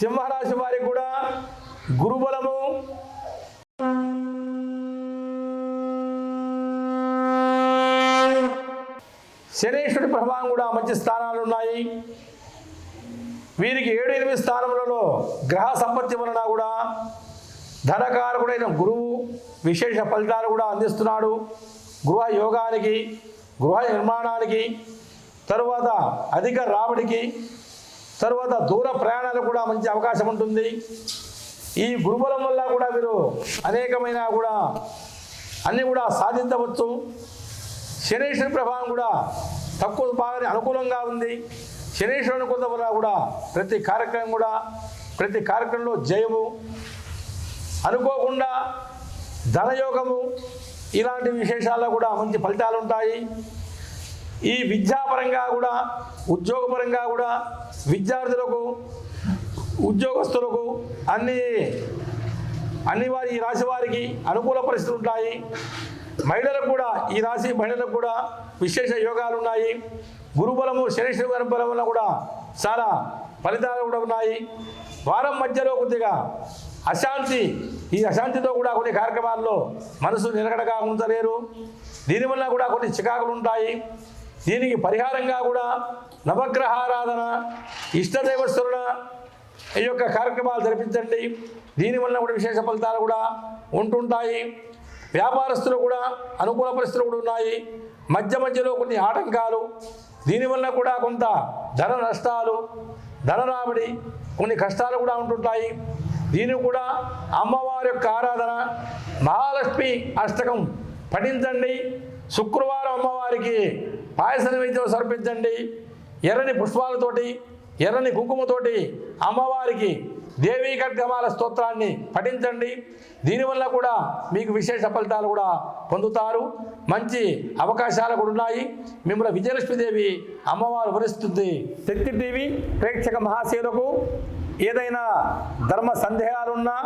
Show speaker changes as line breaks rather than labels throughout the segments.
సింహరాశి వారికి కూడా గురుబలము. శనీశ్వరుడి ప్రభావం కూడా మంచి స్థానాలు ఉన్నాయి. వీరికి ఏడు ఎనిమిది స్థానములలో గ్రహ సంపత్తి వలన కూడా ధనకారకుడైన గురువు విశేష ఫలితాలు కూడా అందిస్తున్నాడు. గృహ యోగానికి గృహ నిర్మాణానికి తరువాత అధిక రాబడికి తర్వాత దూర ప్రయాణాలు కూడా మంచి అవకాశం ఉంటుంది. ఈ గురుబలం వల్ల కూడా మీరు అనేకమైన కూడా అన్నీ కూడా సాధించవచ్చు. శనీశ్వరి ప్రభావం కూడా తక్కువ బాగా అనుకూలంగా ఉంది. శనీశ్వరుని కొంత వల్ల కూడా ప్రతి కార్యక్రమం కూడా ప్రతి కార్యక్రమంలో జయము. అనుకోకుండా ధనయోగము ఇలాంటి విశేషాల్లో కూడా మంచి ఫలితాలు ఉంటాయి. ఈ విద్యాపరంగా కూడా ఉద్యోగపరంగా కూడా విద్యార్థులకు ఉద్యోగస్తులకు అన్ని అన్ని వారి ఈ రాశి వారికి అనుకూల పరిస్థితులు ఉంటాయి. మహిళలకు కూడా ఈ రాశి మహిళలకు కూడా విశేష యోగాలు ఉన్నాయి. గురుబలము శనిశ్వర బలం వల్ల కూడా చాలా ఫలితాలు కూడా ఉన్నాయి. వారం మధ్యలో కొద్దిగా అశాంతి ఈ అశాంతితో కూడా కొన్ని కార్యక్రమాల్లో మనసు నిలకడగా ఉంచలేరు. దీనివల్ల కూడా కొన్ని చికాకులు ఉంటాయి. దీనికి పరిహారంగా కూడా నవగ్రహారాధన ఇష్టదైవస్వరణ ఈ యొక్క కార్యక్రమాలు జరిపించండి. దీనివల్ల కూడా విశేష ఫలితాలు కూడా ఉంటుంటాయి. వ్యాపారస్తులు కూడా అనుకూల పరిస్థితులు కూడా ఉన్నాయి. మధ్య మధ్యలో కొన్ని ఆటంకాలు దీనివల్ల కూడా కొంత ధన నష్టాలు ధన రాబడి కొన్ని కష్టాలు కూడా ఉంటుంటాయి. దీని కూడా అమ్మవారి యొక్క ఆరాధన మహాలక్ష్మి అష్టకం పఠించండి. శుక్రవారం అమ్మవారికి పాయస నైవేద్యం సమర్పించండి. ఎర్రని పుష్పాలతోటి ఎర్రని కుంకుమతోటి అమ్మవారికి దేవీ ఖడ్గమాల స్తోత్రాన్ని పఠించండి. దీనివల్ల కూడా మీకు విశేష ఫలితాలు కూడా పొందుతారు. మంచి అవకాశాలు కూడా ఉన్నాయి. మిమ్మల్ని విజయలక్ష్మీదేవి అమ్మవారు వరిస్తుంది. శక్తి టీవీ ప్రేక్షక మహాశీలకు ఏదైనా ధర్మ సందేహాలున్నా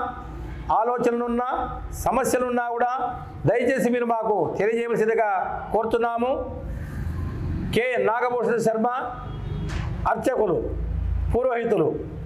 ఆలోచనలున్నా సమస్యలున్నా కూడా దయచేసి మీరు మాకు తెలియజేయవలసిందిగా కోరుతున్నాము. కె. నాగభూషణ శర్మ అర్చకులు పురోహితులు.